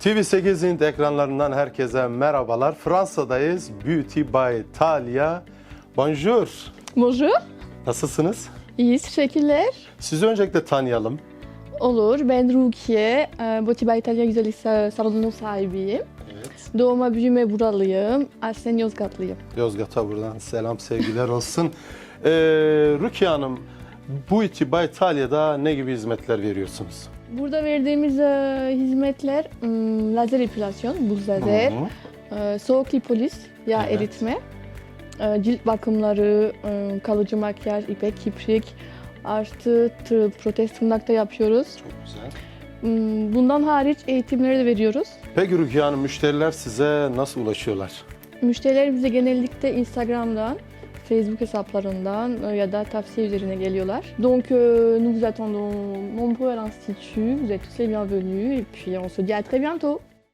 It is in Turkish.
TV8'in ekranlarından herkese merhabalar. Fransa'dayız. Beauty by Talia. Bonjour. Bonjour. Nasılsınız? İyiyiz, teşekkürler. Sizi öncelikle tanıyalım. Olur, ben Rukiye. Ee, Boti Bay İtalya Güzellik Sa- Salonu'nun sahibiyim. Evet. Doğma büyüme buralıyım. Aslen Yozgatlıyım. Yozgat'a buradan selam sevgiler olsun. Ee, Rukiye Hanım, Beauty by Talia'da ne gibi hizmetler veriyorsunuz? Burada verdiğimiz e, hizmetler hmm, lazer epilasyon, buz lazer, e, soğuk lipolis, yağ Evet. eritme, e, cilt bakımları, e, kalıcı makyaj, ipek, kiprik, artı tı- protez tırnak da yapıyoruz. Çok güzel. Hmm, Bundan hariç eğitimleri de veriyoruz. Peki Rukiye Hanım, müşteriler size nasıl ulaşıyorlar? Müşteriler bize genellikle Instagram'dan, Facebook hesaplarından e, ya da tavsiye üzerine geliyorlar. Donc euh, nous vous attendons nombreux à l'Institut. Vous êtes tous les bienvenus et puis on se dit à très bientôt.